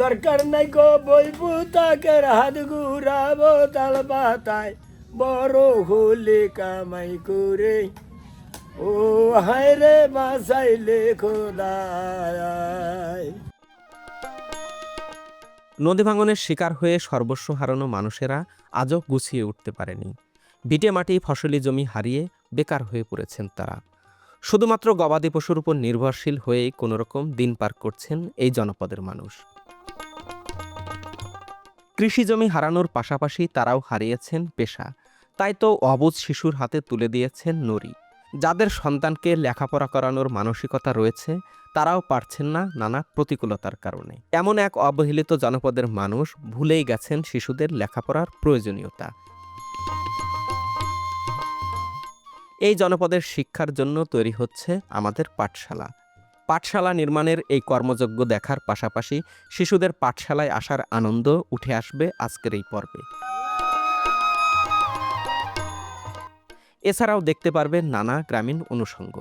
দরকার নাই গো বই পুতাকের হাত ঘুরাবো তাল পাতায়। বড় হলে কামাই করে। ও হায় রে বাসাইলে খোদায়। নদী ভাঙনের শিকার হয়ে সর্বস্ব হারানো মানুষেরা আজও গুছিয়ে উঠতে পারেনি। ভিটে মাটি ফসলি জমি হারিয়ে বেকার হয়ে পড়েছেন তারা। শুধুমাত্র গবাদি পশুর উপর নির্ভরশীল হয়েই কোনোরকম দিন পার করছেন এই জনপদের মানুষ। কৃষি জমি হারানোর পাশাপাশি তারাও হারিয়েছেন পেশা। তাই তো অবুজ শিশুর হাতে তুলে দিয়েছেন নরি যাদের সন্তানকে লেখাপড়া করানোর মানসিকতা রয়েছে, তারাও পারছেন না নানা প্রতিকূলতার কারণে। এমন এক অবহেলিত জনপদের মানুষ ভুলেই গেছেন শিশুদের লেখাপড়ার প্রয়োজনীয়তা। এই জনপদের শিক্ষার জন্য তৈরি হচ্ছে আমাদের পাঠশালা। পাঠশালা নির্মাণের এই কর্মযজ্ঞ দেখার পাশাপাশি শিশুদের পাঠশালায় আসার আনন্দ উঠে আসবে আজকের এই পর্বে। এছাড়াও দেখতে পারবে নানা গ্রামীণ অনুষঙ্গ।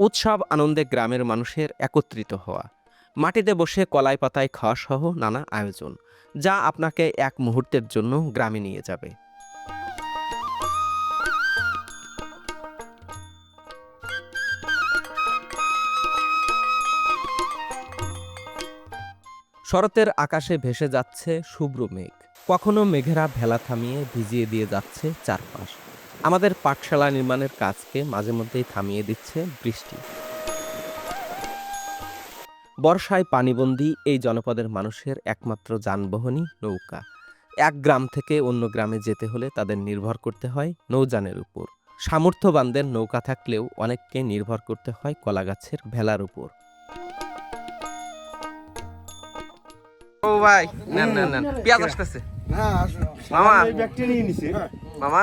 উৎসব আনন্দে গ্রামের মানুষের একত্রিত হওয়া। মাটিতে বসে কলাই পাতায় খাওয়া সহ নানা আয়োজন, যা আপনাকে এক মুহূর্তের জন্য গ্রামে নিয়ে যাবে। শরতের আকাশে ভেসে যাচ্ছে শুভ্র মেঘ। কখনো মেঘেরা ভেলা থামিয়ে ভিজিয়ে দিয়ে যাচ্ছে চারপাশ। আমাদের পাঠশালা নির্মাণের কাজকে মাঝে মধ্যেই থামিয়ে দিচ্ছে বৃষ্টি। বর্ষায় পানিবন্দী এই জনপদের মানুষের একমাত্র যানবাহনই নৌকা। এক গ্রাম থেকে অন্য গ্রামে যেতে হলে তাদের নির্ভর করতে হয় নৌযানের উপর। সামর্থ্যবানদের নৌকা থাকলেও অনেককে নির্ভর করতে হয় কলাগাছের ভেলার উপর। ও ভাই নেন নেন নেন। পেঁয়াজ আসতেছে। মামা মামা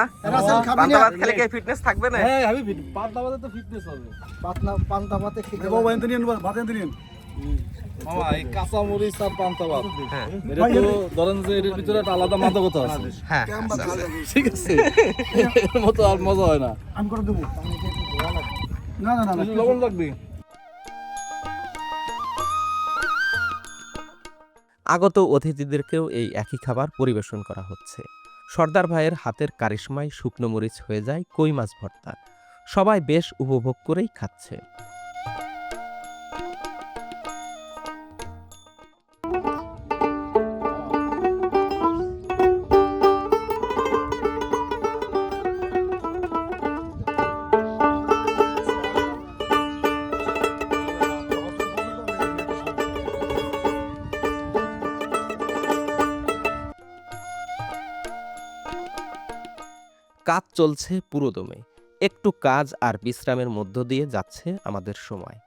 পান্তা ভাত খেলে কি ফিটনেস থাকবে না? হ্যাঁ আমি পান্তা ভাতে তো ফিটনেস হবে। পাতনা পান্তা ভাতে খেতে বাবা এনতে নিন ভাত এনতে নিন মামা এই কাঁচা মরিচ আর পান্তা ভাত। হ্যাঁ। এটা তো ধরেন যে এর ভিতরে একটা আলাদা মাদকতা আছে। হ্যাঁ। আচ্ছা। ঠিক আছে। এর মতো আর মজা হয় না। আমি করে দেবো। না না না না। লবণ লাগবে? আগত অতিথিদেরকেও এই একই খাবার পরিবেশন করা হচ্ছে। সর্দার ভাইয়ের হাতের কারিশমায় শুকনো মরিচ হয়ে যায় কই মাছ ভর্তা। সবাই বেশ উপভোগ করেই খাচ্ছে। কাজ চলছে পুরোদমে। একটু কাজ আর বিশ্রামের মধ্য দিয়ে যাচ্ছে আমাদের সময়।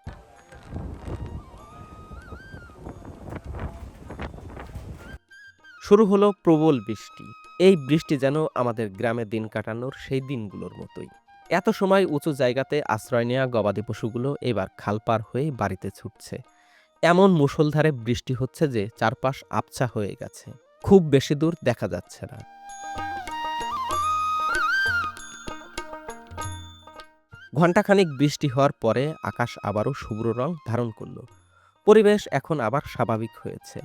শুরু হলো প্রবল বৃষ্টি। এই বৃষ্টি যেন আমাদের গ্রামে দিন কাটানোর সেই দিনগুলোর মতোই। এত সময় উঁচু জায়গাতে আশ্রয় নেওয়া গবাদি পশুগুলো এবার খাল পার হয়ে বাড়িতে ছুটছে। এমন মুষলধারে বৃষ্টি হচ্ছে যে চারপাশ আবছা হয়ে গেছে। খুব বেশি দূর দেখা যাচ্ছে না। ঘণ্টাখানিক বৃষ্টি হওয়ার পরে আকাশ আবারও শুভ্র রং ধারণ করল পরিবেশ এখন আবার স্বাভাবিক হয়েছে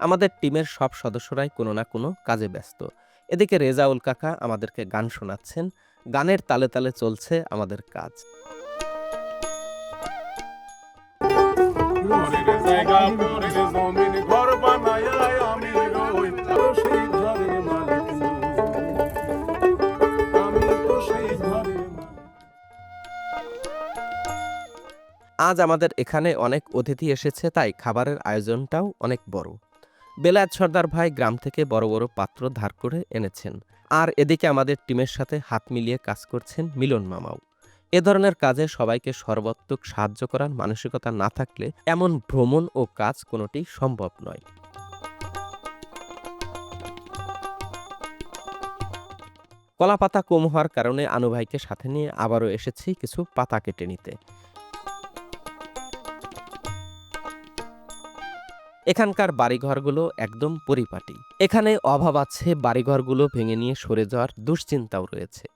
আমাদের টিমের সব সদস্যরাই কোনো না কোনো কাজে ব্যস্ত এদিকে রেজাউল কাকা আমাদেরকে গান শোনাচ্ছেন গানের তালে তালে চলছে আমাদের কাজ জায়গা আজ আমাদের এখানে অনেক অতিথি এসেছে, তাই খাবারের আয়োজনটাও অনেক বড়। বেলায়েত সর্দার ভাই গ্রাম থেকে বড় বড় পাত্র ধার করে এনেছেন। আর এদিকে আমাদের টিমের সাথে হাত মিলিয়ে কাজ করছেন মিলন মামাও। এ ধরনের কাজে সবাইকে সর্বাত্মক সাহায্য করার মানসিকতা না থাকলে এমন ভ্রমণ ও কাজ কোনোটি সম্ভব নয়। কলা পাতা কম হওয়ার কারণে আনু ভাইকে সাথে নিয়ে আবারও এসেছি কিছু পাতা কেটে নিতে। এখানকার বাড়িঘরগুলো একদম পরিপাটি। এখানে অভাব আছে, বাড়িঘরগুলো ভেঙে নিয়ে সরে যাওয়ার দুশ্চিন্তাও রয়েছে।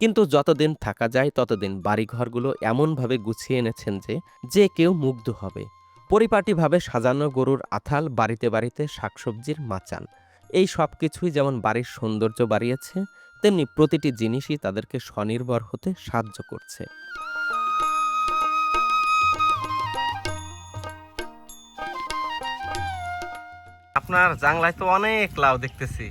কিন্তু যতদিন থাকা যায়, ততদিন বাড়িঘরগুলো এমনভাবে গুছিয়ে এনেছেন যে যে কেউ মুগ্ধ হবে। পরিপাটিভাবে সাজানো গরুর আথাল, বাড়িতে বাড়িতে শাকসবজির মাচান। এই সব কিছুই যেমন বাড়ির সৌন্দর্য বাড়িয়েছে, তেমনি প্রতিটি জিনিসই তাদেরকে স্বনির্ভর হতে সাহায্য করছে। আপনার জাংলায় তো অনেক লাউ দেখতেছি।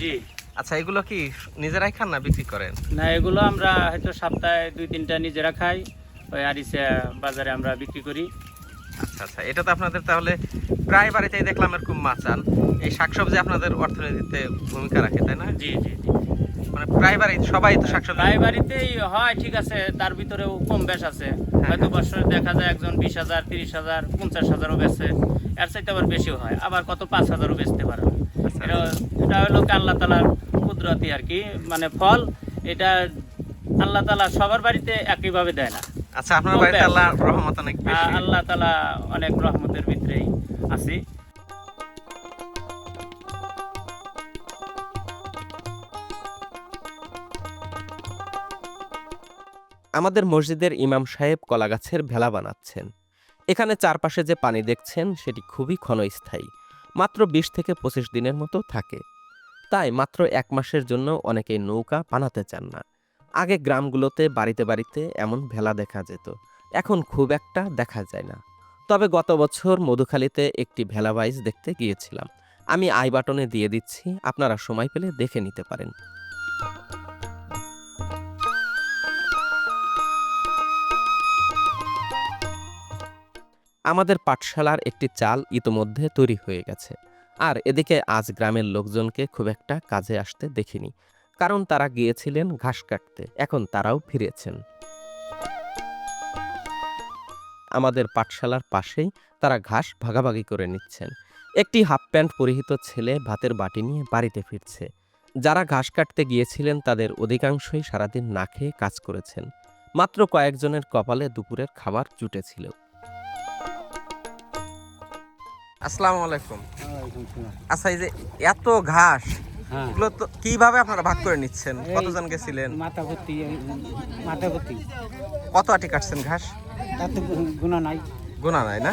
জি। আচ্ছা এগুলো কি নিজেরাই খান না বিক্রি করেন? না এগুলো আমরা হয়তো সপ্তাহে দুই তিনটা নিজেরা খাই। ওই আরিসা বাজারে আমরা বিক্রি করি। আচ্ছা আচ্ছা এটা তো আপনাদের তাহলে প্রায় বাড়িতেই দেখলাম এরকম মাচান এই শাকসবজি আপনাদের অর্থনীতিতে ভূমিকা রাখে তাই না? জি জি জি। মানে প্রায় বাড়ি সবাই তো শাকসবজি প্রায় বাড়িতেই হয় ঠিক আছে তার ভিতরেও কম বেশ আছে। হয়তো বছরে দেখা যায় একজন বিশ হাজার তিরিশ হাজার পঞ্চাশ হাজারও বেচে এর চাইতে আবার বেশিও হয় আবার কত পাঁচ হাজারও বেচতে পারে। আচ্ছা। এটা এটা হলো আল্লাহ তালার কুদরতি আর কি মানে ফল এটা আল্লাহ তালা সবার বাড়িতে একইভাবে দেয় না। আচ্ছা আপনার বাড়িতে আল্লাহ রহমত অনেক বেশি। আল্লাহ তালা অনেক রহমতের ভিতরেই আছি। আমাদের মসজিদের ইমাম সাহেব কলাগাছের ভেলা বানাচ্ছেন। এখানে চারপাশে যে পানি দেখছেন সেটি খুবই ক্ষণস্থায়ী। মাত্র বিশ থেকে পঁচিশ দিনের মতো থাকে। তাই মাত্র এক মাসের জন্য অনেকেই নৌকা বানাতে চান না। আগে গ্রামগুলোতে বাড়িতে বাড়িতে এমন ভেলা দেখা যেত। এখন খুব একটা দেখা যায় না। তবে গত বছর মধুখালীতে একটি ভেলা বাইজ দেখতে গিয়েছিলাম। আমি আই বাটনে দিয়ে দিচ্ছি, আপনারা সময় পেলে দেখে নিতে পারেন। আমাদের পাঠশালার একটি চাল ইতোমধ্যে তৈরি হয়ে গেছে। আর এদিকে আজ গ্রামের লোকজনকে খুব একটা কাজে আসতে দেখিনি। কারণ তারা গিয়েছিলেন ঘাস কাটতে। এখন তারাও ফিরেছেন। আমাদের পাঠশালার পাশেই তারা ঘাস ভাগাভাগি করে নিচ্ছেন। একটি হাফ প্যান্ট পরিহিত ছেলে ভাতের বাটি নিয়ে বাড়িতে ফিরছে। যারা ঘাস কাটতে গিয়েছিলেন তাদের অধিকাংশই সারাদিন না খেয়ে কাজ করেছেন। মাত্র কয়েকজনের কপালে দুপুরের খাবার জুটেছিল। আসসালামু আলাইকুম। আচ্ছা এই যে এত ঘাস এগুলো তো কীভাবে আপনারা ভাগ করে নিচ্ছেন? কতজন গেছিলেন? মাথা ভর্তি মাথা ভর্তি কত আটি কাটছেন ঘাস? তাতে গুণা নাই। গুণা নাই না?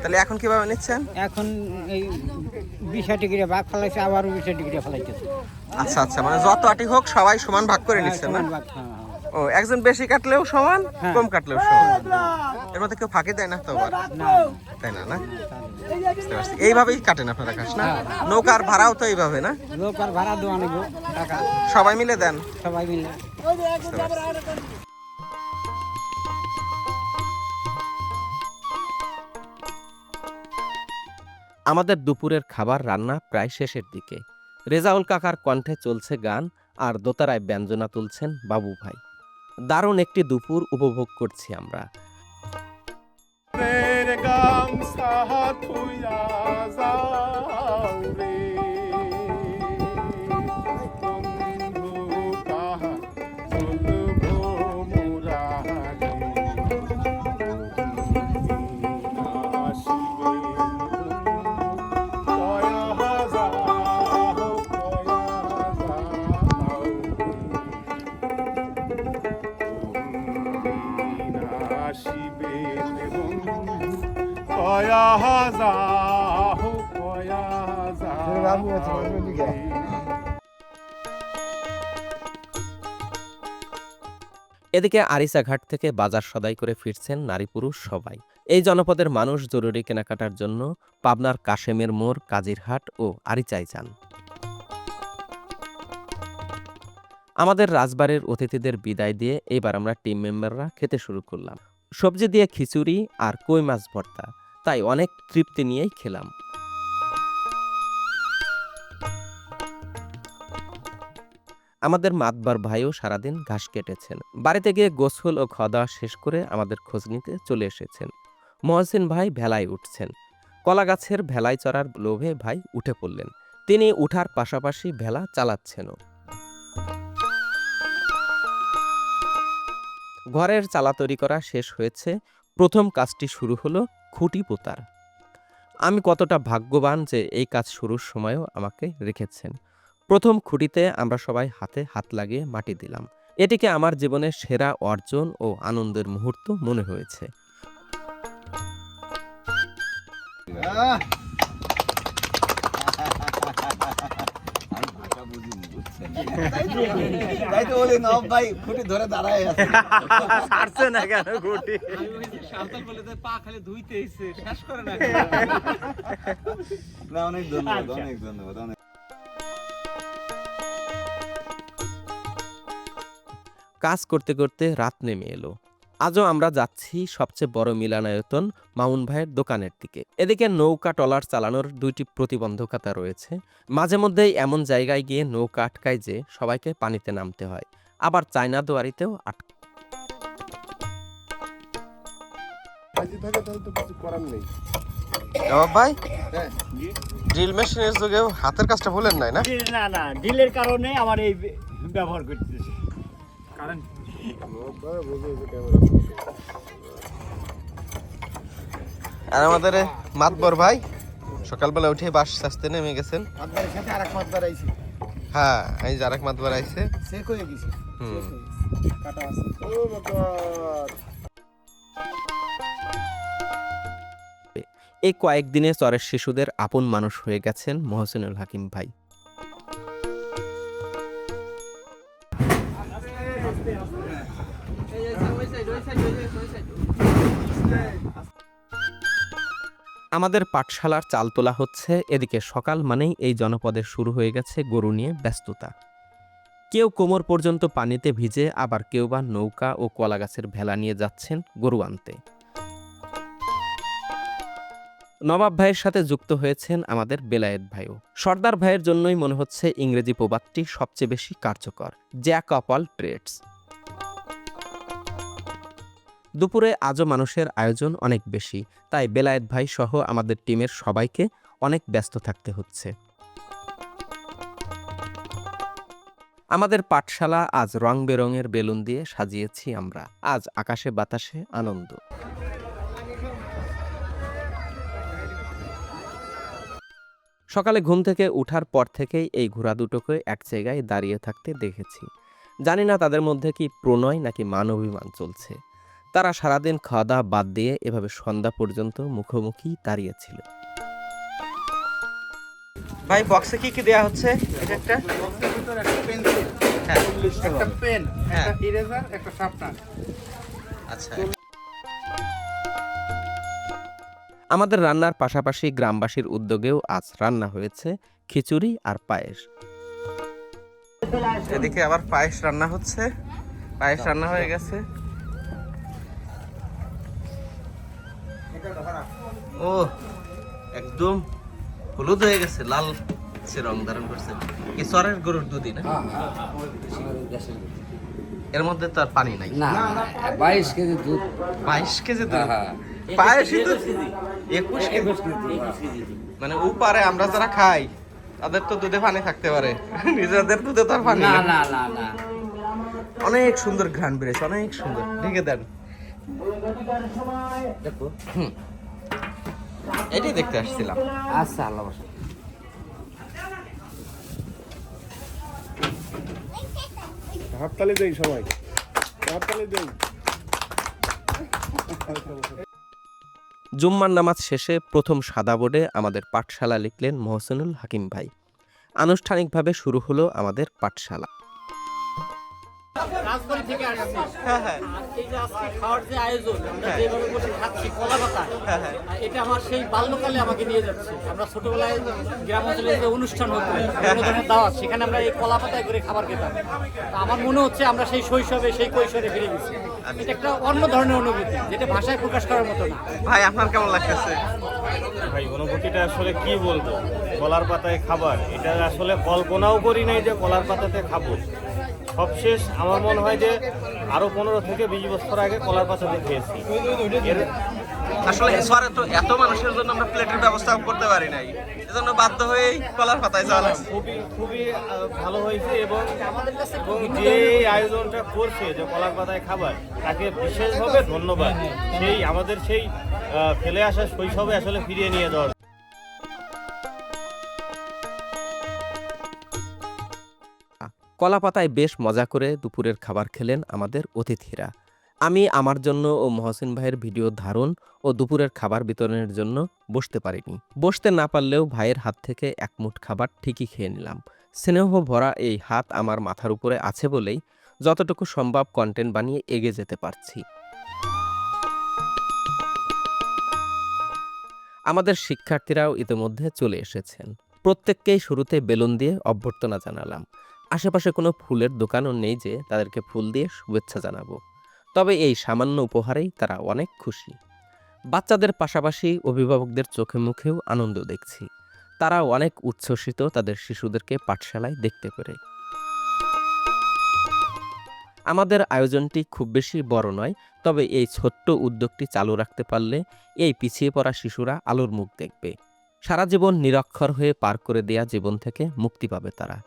তাহলে এখন কীভাবে নিচ্ছেন? এখন এই বিশা ডিগ্রি ভাগ ফেলাইছে আবারও আটি ডিগ্রি ফেলাইতেছে। আচ্ছা আচ্ছা মানে যত আটি হোক সবাই সমান ভাগ করে নিচ্ছেন না? ও একজন বেশি কাটলেও সমান হ্যাঁ। কম কাটলেও সমান। এর মধ্যে কেউ ফাঁকি দেয় না তো আবার? তাই না না? এইভাবেই কাটেন আপনারা ঘাস না? হ্যাঁ। নৌকার ভাড়াও তো এইভাবে না? লোক আর ভাড়া দেওয়া নেব টাকা। সবাই মিলে দেন। সবাই মিলে। আমাদের দুপুরের খাবার রান্না প্রায় শেষের দিকে। রেজাউল কাকার কণ্ঠে চলছে গান আর দোতারায় ব্যঞ্জনা তুলছেন বাবু ভাই দারুণ একটি দুপুর উপভোগ করছি আমরা। রে সাহা থুইয়া যাও রে। এদিকে আরিসাঘাট থেকে বাজার সদাই করে ফিরছেন নারী পুরুষ সবাই। এই জনপদের মানুষ জরুরি কেনাকাটার জন্য পাবনার কাশেমের মোড় কাজিরহাট ও আরিচাই যান। আমাদের রাজবাড়ির অতিথিদের বিদায় দিয়ে এবার আমরা টিম মেম্বাররা খেতে শুরু করলাম। সবজি দিয়ে খিচুড়ি আর কই মাছ ভর্তা। তাই অনেক তৃপ্তি নিয়েই খেলাম। আমাদের মাতবার ভাইও সারাদিন ঘাস কেটেছেন। বাড়িতে গিয়ে গোসল ও খাওয়া শেষ করে আমাদের খোঁজ নিতে চলে এসেছেন। মহসিন ভাই ভেলায় উঠছেন। কলা গাছের ভেলায় চড়ার লোভে ভাই উঠে পড়লেন। তিনি উঠার পাশাপাশি ভেলা চালাচ্ছেনও। ঘরের চালা তৈরি করা শেষ হয়েছে। প্রথম কাজটি শুরু হলো খুঁটি পোতার। আমি কতটা ভাগ্যবান যে এই কাজ শুরুর সময়ও আমাকে রেখেছেন। প্রথম খুঁটিতে আমরা সবাই হাতে হাত লাগিয়ে মাটি দিলাম। এটিকে আমার জীবনের সেরা অর্জন ও আনন্দের মুহূর্ত মনে হয়েছে। তাই তো বলি নব ভাই খুঁটি ধরে দাঁড়ায় আছে। ছাড়ছে না কেন গুটি না অনেক ধন্যবাদ অনেক ধন্যবাদ অনেক। কাজ করতে করতে রাত নেমে এলো। আজও আমরা যাচ্ছি সবচেয়ে বড় মিলানায়তন মামুন ভাইয়ের দোকানের দিকে। এদিকে নৌকা টলার চালানোর দুইটি প্রতিবন্ধকতা রয়েছে। মাঝে মধ্যেই এমন জায়গায় গিয়ে নৌকা আটকায় যে সবাইকে পানিতে নামতে হয়। আবার চায়না দুয়ারিতেও আটক। জবাব ভাই? ড্রিল মেশিনের যুগেও হাতের কাজটা ভুলেন নাই না? না না ডিলের কারণে আমার এই ব্যবহার করতেছে। আর আমাদের মাতবর ভাই সকালবেলা উঠে বাস সাজতে নেমে গেছেন। মাতবারের সাথে আরেক মাতবার হ্যাঁ এই যে আরেক মাতবার আইছে। হুম। এই কয়েকদিনে চরের শিশুদের আপন মানুষ হয়ে গেছেন মহসিনুল হাকিম ভাই। আমাদের পাঠশালার চাল তোলা হচ্ছে এদিকে সকাল মানেই এই জনপদে শুরু হয়ে গেছে গরু নিয়ে ব্যস্ততা। কেউ কোমর পর্যন্ত পানিতে ভিজে আবার কেউ বা নৌকা ও কলা গাছের ভেলা নিয়ে যাচ্ছেন গরু আনতে। নবাব ভাইয়ের সাথে যুক্ত হয়েছেন আমাদের বেলায়েত ভাইও। সর্দার ভাইয়ের জন্যই মনে হচ্ছে ইংরেজি প্রবাদটি সবচেয়ে বেশি কার্যকর, জ্যাক অফ অল ট্রেডস। দুপুরে আজও মানুষের আয়োজন অনেক বেশি, তাই বেলায়েত ভাই সহ আমাদের টিমের সবাইকে অনেক ব্যস্ত থাকতে হচ্ছে। আমাদের পাঠশালা আজ রং বেরঙের বেলুন দিয়ে সাজিয়েছি আমরা। আজ আকাশে বাতাসে আনন্দ। সকালে ঘুম থেকে ওঠার পর থেকেই এই ঘোড়া দুটোকে এক জায়গায় দাঁড়িয়ে থাকতে দেখেছি। জানি না তাদের মধ্যে কি প্রণয় নাকি মান অভিমান চলছে। তারা সারাদিন খাওয়া দাওয়া বাদ দিয়ে এভাবে সন্ধ্যা পর্যন্ত মুখোমুখি দাঁড়িয়েছিল ভাই বক্সে কি কি দেয়া হচ্ছে? এটা একটা? হ্যাঁ একটা পেন হ্যাঁ। একটা ইরেজার একটা শার্পনার আচ্ছা। আমাদের রান্নার পাশাপাশি গ্রামবাসীর উদ্যোগেও আজ রান্না হয়েছে খিচুড়ি আর পায়েস। এদিকে আবার পায়েস রান্না হচ্ছে। পায়েস রান্না হয়ে গেছে। ও একদম হলুদ হয়ে গেছে লাল সে রং ধারণ করছে। কি সরের গরুর দুধই না? এর মধ্যে তো আর পানি নাই। না বাইশ কেজি দুধ। বাইশ কেজি দুধ? হ্যাঁ। একুশ কেজি। মানে উপারে আমরা যারা খাই তাদের তো দুধে পানি থাকতে পারে। নিজেদের দুধে তো আর পানি না না না না। অনেক সুন্দর ঘ্রাণ বেড়েছে অনেক সুন্দর। ঢেকে দেন। এটাই দেখতে আসছিলাম। আচ্ছা আল্লাহ হাততালি দেই সবাই। হাততালি দেই। জুম্মার নামাজ শেষে প্রথম সাদা বোর্ডে আমাদের পাঠশালা লিখলেন মহসিনুল হাকিম ভাই। আনুষ্ঠানিকভাবে শুরু হলো আমাদের পাঠশালা। রাজবাড়ি থেকে আসছি। আর এই যে আজকে খাওয়ার যে আয়োজন আমরা যেভাবে বসে খাচ্ছি কলা পাতা এটা আমার সেই বাল্যকালে আমাকে নিয়ে যাচ্ছে। আমরা ছোটবেলায় গ্রাম অঞ্চলে যে অনুষ্ঠান হতো বিভিন্ন ধরনের দাওয়াত সেখানে আমরা এই কলা পাতায় করে খাবার খেতাম। আমার মনে হচ্ছে আমরা সেই শৈশবে সেই কৈশোরে ফিরে গেছি। এটা একটা অন্য ধরনের অনুভূতি যেটা ভাষায় প্রকাশ করার মতো না। ভাই আপনার কেমন লাগতেছে? ভাই অনুভূতিটা আসলে কি বলব? কলার পাতায় খাবার এটা আসলে কল্পনাও করি নাই যে কলার পাতাতে খাব। সবশেষ আমার মনে হয় যে আরও পনেরো থেকে বিশ বছর আগে কলার পাতাতে খেয়েছি এর আসলে সরে তো এত মানুষের জন্য আমরা প্লেটের ব্যবস্থা করতে পারি নাই। এজন্য বাধ্য হয়েই কলার পাতায় যাওয়া খুবই খুবই ভালো হয়েছে এবং এবং যে আয়োজনটা করছে যে কলার পাতায় খাবার তাকে বিশেষভাবে ধন্যবাদ। সেই আমাদের সেই ফেলে আসা শৈশবে আসলে ফিরিয়ে নিয়ে যাওয়ার কলা পাতায় বেশ মজা করে দুপুরের খাবার খেলেন আমাদের অতিথিরা। আমি আমার জন্য ও মহসিন ভাইয়ের ভিডিও ধারণ ও দুপুরের খাবার বিতরণের জন্য বসতে পারিনি। বসতে না পারলেও ভাইয়ের হাত থেকে এক মুঠ খাবার ঠিকই খেয়ে নিলাম। স্নেহ ভরা এই হাত আমার মাথার উপরে আছে বলেই যতটুকু সম্ভব কন্টেন্ট বানিয়ে এগিয়ে যেতে পারছি। আমাদের শিক্ষার্থীরাও ইতিমধ্যে চলে এসেছেন। প্রত্যেককেই শুরুতে বেলুন দিয়ে অভ্যর্থনা জানালাম। আশেপাশে কোনো ফুলের দোকানও নেই যে তাদেরকে ফুল দিয়ে শুভেচ্ছা জানাব। তবে এই সামান্য উপহারেই তারা অনেক খুশি। বাচ্চাদের পাশাপাশি অভিভাবকদের চোখে মুখেও আনন্দ দেখছি। তারা অনেক উচ্ছ্বসিত তাদের শিশুদেরকে পাঠশালায় দেখতে পেরে। আমাদের আয়োজনটি খুব বেশি বড় নয়, তবে এই ছোট্ট উদ্যোগটি চালু রাখতে পারলে এই পিছিয়ে পড়া শিশুরা আলোর মুখ দেখবে। সারা জীবন নিরক্ষর হয়ে পার করে দেয়া জীবন থেকে মুক্তি পাবে তারা।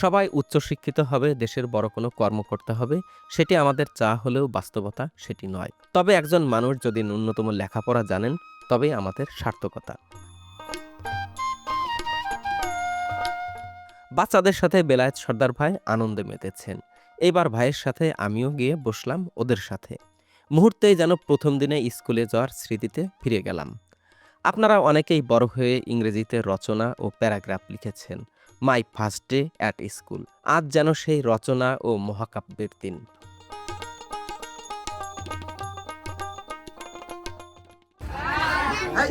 সবাই উচ্চশিক্ষিত হবে, দেশের বড় কোনো কর্মকর্তা হবে, সেটি আমাদের চা হলেও বাস্তবতা সেটি নয়। তবে একজন মানুষ যদি ন্যূনতম লেখাপড়া জানেন, তবেই আমাদের সার্থকতা। বাচ্চাদের সাথে বেলায়েত সর্দার ভাই আনন্দে মেতেছেন। এইবার ভাইয়ের সাথে আমিও গিয়ে বসলাম ওদের সাথে। মুহূর্তেই যেন প্রথম দিনে স্কুলে যাওয়ার স্মৃতিতে ফিরে গেলাম। আপনারা অনেকেই বড় হয়ে ইংরেজিতে রচনা ও প্যারাগ্রাফ লিখেছেন। My first day at school. আজ যেন সেই রচনা ও মহাকাব্যের দিন।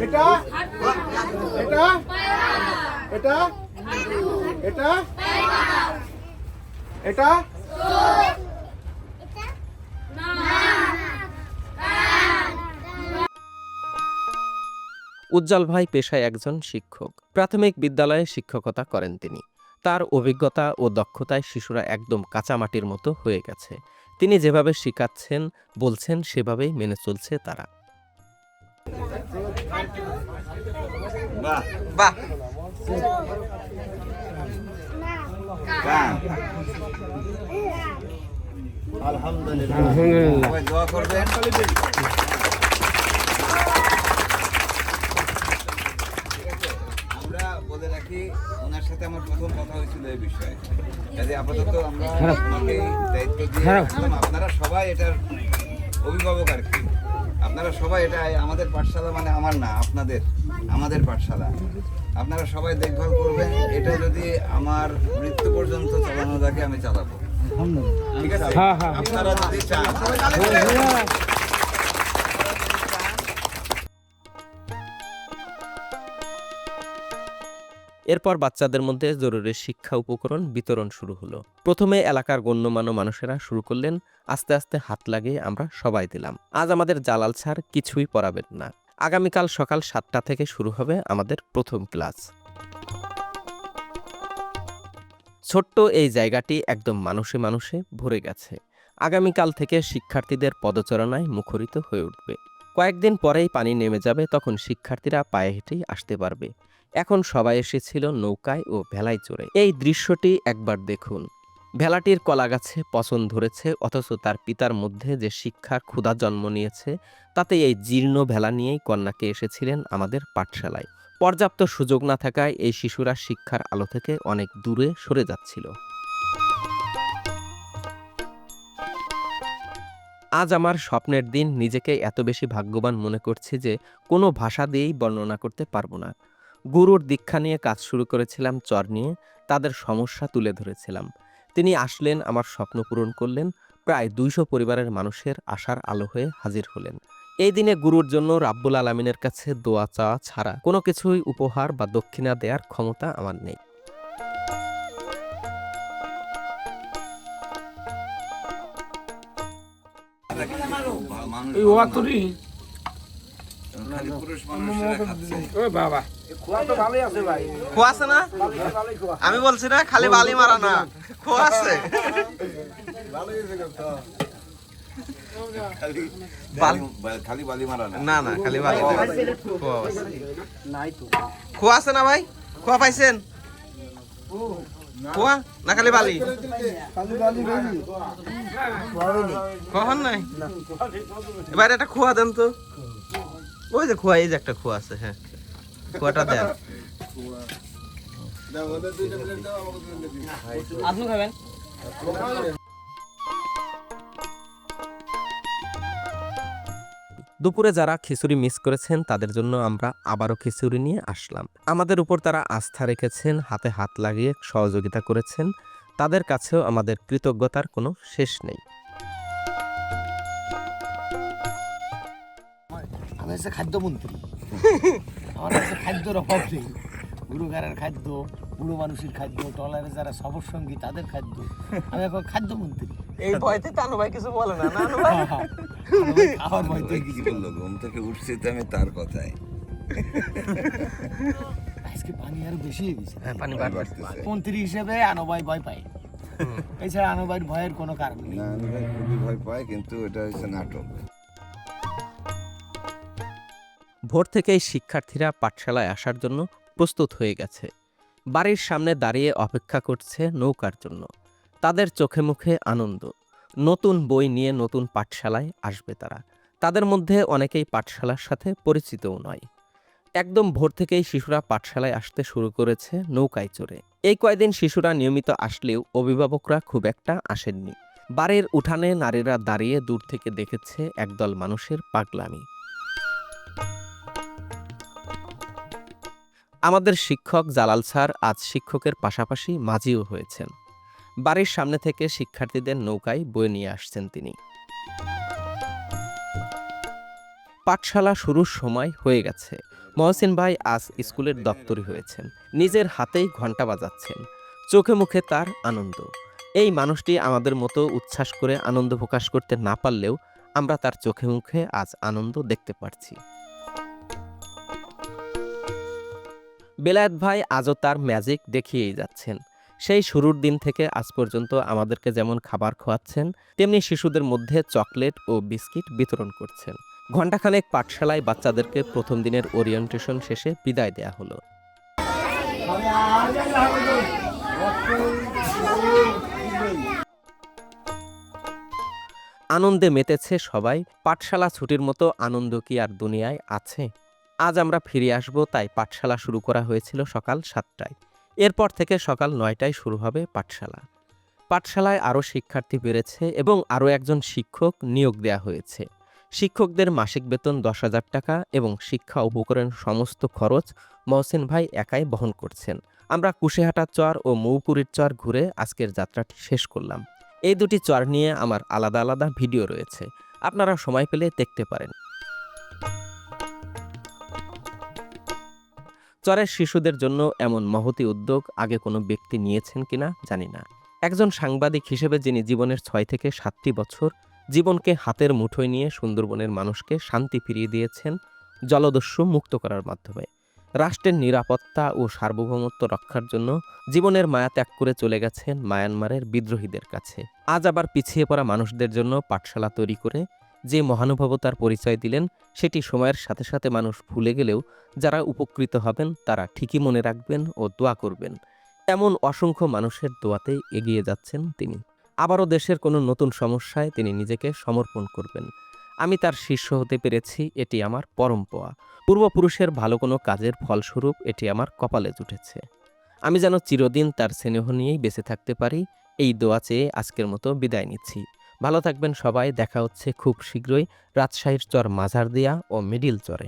এটা? এটা? এটা? এটা? এটা? উজ্জ্বল ভাই পেশায় একজন শিক্ষক। প্রাথমিক বিদ্যালয়ে শিক্ষকতা করেন তিনি। তার অভিজ্ঞতা ও দক্ষতায় শিশুরা একদম কাঁচামাটির মতো হয়ে গেছে। তিনি যেভাবে শেখাচ্ছেন বলছেন সেভাবেই মেনে চলছে তারা। বাহ বাহ গান সবাই দোয়া করবেন আমরা রাখি ওনার সাথে আমার প্রথম কথা হয়েছিল এই বিষয়ে। কাজে আপাতত আমরা দায়িত্ব দিয়ে। আপনারা সবাই এটার অভিভাবক আর কি। আপনারা সবাই এটা আমাদের পাঠশালা মানে আমার না আপনাদের আমাদের পাঠশালা। আপনারা সবাই দেখভাল করবেন। এটা যদি আমার মৃত্যু পর্যন্ত চালানো থাকে আমি চালাবো। ঠিক আছে? আপনারা যদি চান। এরপর বাচ্চাদের মধ্যে জরুরি শিক্ষা উপকরণ বিতরণ শুরু হলো। প্রথমে এলাকার গণ্যমান্য মানুষেরা শুরু করলেন, আস্তে আস্তে হাত লাগিয়ে আমরা সবাই দিলাম। আজ আমাদের জালাল স্যার কিছুই পড়াবেন না। আগামীকাল সকাল সাতটা থেকে শুরু হবে আমাদের প্রথম ক্লাস। ছোট্ট এই জায়গাটি একদম মানুষে মানুষে ভরে গেছে। আগামীকাল থেকে শিক্ষার্থীদের পদচারণায় মুখরিত হয়ে উঠবে। কয়েকদিন পরেই পানি নেমে যাবে, তখন শিক্ষার্থীরা পায়ে হেঁটেই আসতে পারবে। এখন সবাই এসেছিল নৌকায় ও ভেলায় চড়ে। এই দৃশ্যটি একবার দেখুন। ভেলাটির কলা গাছে পছন্দ ধরেছে, অথচ তার পিতার মধ্যে যে শিক্ষার ক্ষুধা জন্ম নিয়েছে, তাতে এই জীর্ণ ভেলা নিয়েই কন্যাকে এসেছিলেন আমাদের পাঠশালায়। পর্যাপ্ত সুযোগ না থাকায় এই শিশুরা শিক্ষার আলো থেকে অনেক দূরে সরে যাচ্ছিল। আজ আমার স্বপ্নের দিন, নিজেকে এত বেশি ভাগ্যবান মনে করছি যে কোনো ভাষা দিয়েই বর্ণনা করতে পারব না। গুরুর দীক্ষা নিয়ে কাজ শুরু করেছিলাম, চর নিয়ে। তাদের সমস্যা তুলে ধরেছিলাম। তিনি আসলেন, আমার স্বপ্ন পূরণ করলেন। প্রায় দুইশো পরিবারের মানুষের আশার আলো হয়ে হাজির হলেন। এই দিনে গুরুর জন্য রাব্বুল আলমিনের কাছে দোয়া চাওয়া ছাড়া কোনো কিছুই উপহার বা দক্ষিণা দেওয়ার ক্ষমতা আমার নেই। খালি পুরুষ মানুষরা খাচ্ছে খোয়া আছে না আমি বলছি না খালি বালি মারা না। খোয়া আছে। খালি বালি- মারা না। না না খালি বালি খোয়া আছে। খোয়া আছে না ভাই? খোয়া পাইছেন? খোয়া? না খালি বালি? খোয়া নাই? এবার একটা খোয়া দেন তো। ওই যে খোয়া এই যে একটা খোয়া আছে হ্যাঁ। খোয়াটা দেন। আপনি খাবেন? দুপুরে যারা খিচুড়ি মিস করেছেন তাদের জন্য আমরা আবারও খিচুড়ি নিয়ে আসলাম। আমাদের উপর তারা আস্থা রেখেছেন হাতে হাত লাগিয়ে সহযোগিতা করেছেন। তাদের কাছেও আমাদের কৃতজ্ঞতার কোনো শেষ নেই। আমি হচ্ছে খাদ্যমন্ত্রী। আমার কাছে খাদ্যর অভাব নেই। গুরুগারের খাদ্য বুড়ো মানুষের খাদ্য টলারে যারা সবর সঙ্গী তাদের খাদ্য। আমি এখন খাদ্যমন্ত্রী। এই ভয়তে তানু ভাই কিছু বলে না নানু খাওয়ার ভয়তে ওই কি বলল ঘুম থেকে উঠছি তো আমি তার কথায় আজকে পানি আরও বেশি হয়ে গেছে। হ্যাঁ পানি বাড়তেছে। মন্ত্রী হিসেবে আনবাই ভয় পায়। এছাড়া আনবাইয়ের ভয়ের কোনো কারণ নেই। না খুবই ভয় পাই কিন্তু এটা হচ্ছে নাটক। ভোর থেকেই শিক্ষার্থীরা পাঠশালায় আসার জন্য প্রস্তুত হয়ে গেছে। বাড়ির সামনে দাঁড়িয়ে অপেক্ষা করছে নৌকার জন্য। তাদের চোখে মুখে আনন্দ। নতুন বই নিয়ে নতুন পাঠশালায় আসবে তারা। তাদের মধ্যে অনেকেই পাঠশালার সাথে পরিচিতও নয়। একদম ভোর থেকেই শিশুরা পাঠশালায় আসতে শুরু করেছে নৌকায় চড়ে। এই কয়দিন শিশুরা নিয়মিত আসলেও অভিভাবকরা খুব একটা আসেননি। বাড়ির উঠানে নারীরা দাঁড়িয়ে দূর থেকে দেখেছে একদল মানুষের পাগলামি। আমাদের শিক্ষক জালাল স্যার আজ শিক্ষকের পাশাপাশি মাঝিও হয়েছেন। বাড়ির সামনে থেকে শিক্ষার্থীদের নৌকায় বয়ে নিয়ে আসছেন তিনি। পাঠশালা শুরুর সময় হয়ে গেছে। মহসিন ভাই আজ স্কুলের দপ্তরি হয়েছেন। নিজের হাতেই ঘণ্টা বাজাচ্ছেন। চোখে মুখে তার আনন্দ। এই মানুষটি আমাদের মতো উচ্ছ্বাস করে আনন্দ প্রকাশ করতে না পারলেও আমরা তার চোখে মুখে আজ আনন্দ দেখতে পারছি। বেলায়েত ভাই আজও তার ম্যাজিক দেখিয়েই যাচ্ছেন। সেই শুরুর দিন থেকে আজ পর্যন্ত আমাদেরকে যেমন খাবার খাওয়াচ্ছেন তেমনি শিশুদের মধ্যে চকলেট ও বিস্কিট বিতরণ করছেন। ঘণ্টাখানেক পাঠশালায় বাচ্চাদেরকে প্রথম দিনের ওরিয়েন্টেশন শেষে বিদায় দেয়া হলো। আনন্দে মেতেছে সবাই। পাঠশালা ছুটির মতো আনন্দ কি আর দুনিয়ায় আছে? আজ আমরা ফিরে আসব, তাই পাঠশালা শুরু করা হয়েছিল সকাল সাতটায়। এরপর থেকে সকাল নয়টায় শুরু হবে পাঠশালা। পাঠশালায় আরও শিক্ষার্থী বেড়েছে এবং আরও একজন শিক্ষক নিয়োগ দেওয়া হয়েছে। শিক্ষকদের মাসিক বেতন দশ হাজার টাকা এবং শিক্ষা উপকরণ সমস্ত খরচ মহসিন ভাই একাই বহন করছেন। আমরা কুশেহাটা চর ও মৌপুরীর চর ঘুরে আজকের যাত্রাটি শেষ করলাম। এই দুটি চর নিয়ে আমার আলাদা আলাদা ভিডিও রয়েছে। আপনারা সময় পেলে দেখতে পারেন। চরের শিশুদের জন্য এমন মহতি উদ্যোগ আগে কোনো ব্যক্তি নিয়েছেন কিনা জানি না। একজন সাংবাদিক হিসেবে যিনি জীবনের ছয় থেকে সাতটি বছর জীবনকে হাতের মুঠোয় নিয়ে সুন্দরবনের মানুষকে শান্তি ফিরিয়ে দিয়েছেন, জলদস্যু মুক্ত করার মাধ্যমে। রাষ্ট্রের নিরাপত্তা ও সার্বভৌমত্ব রক্ষার জন্য জীবনের মায়া ত্যাগ করে চলে গেছেন মায়ানমারের বিদ্রোহীদের কাছে। আজ আবার পিছিয়ে পড়া মানুষদের জন্য পাঠশালা তৈরি করে যে মহানুভবতার পরিচয় দিলেন, সেটি সময়ের সাথে সাথে মানুষ ভুলে গেলেও যারা উপকৃত হবেন, তারা ঠিকই মনে রাখবেন ও দোয়া করবেন। এমন অসংখ্য মানুষের দোয়াতে এগিয়ে যাচ্ছেন তিনি। আবারও দেশের কোনো নতুন সমস্যায় তিনি নিজেকে সমর্পণ করবেন। আমি তার শিষ্য হতে পেরেছি, এটি আমার পরম পাওয়া পূর্বপুরুষের ভালো কোনো কাজের ফলস্বরূপ এটি আমার কপালে জুটেছে। আমি যেন চিরদিন তার স্নেহ নিয়েই বেঁচে থাকতে পারি, এই দোয়া চেয়ে আজকের মতো বিদায় নিচ্ছি। ভালো থাকবেন সবাই দেখা হচ্ছে খুব শীঘ্রই রাজশাহীর চর মাঝার দিয়া ও মিডিল চরে।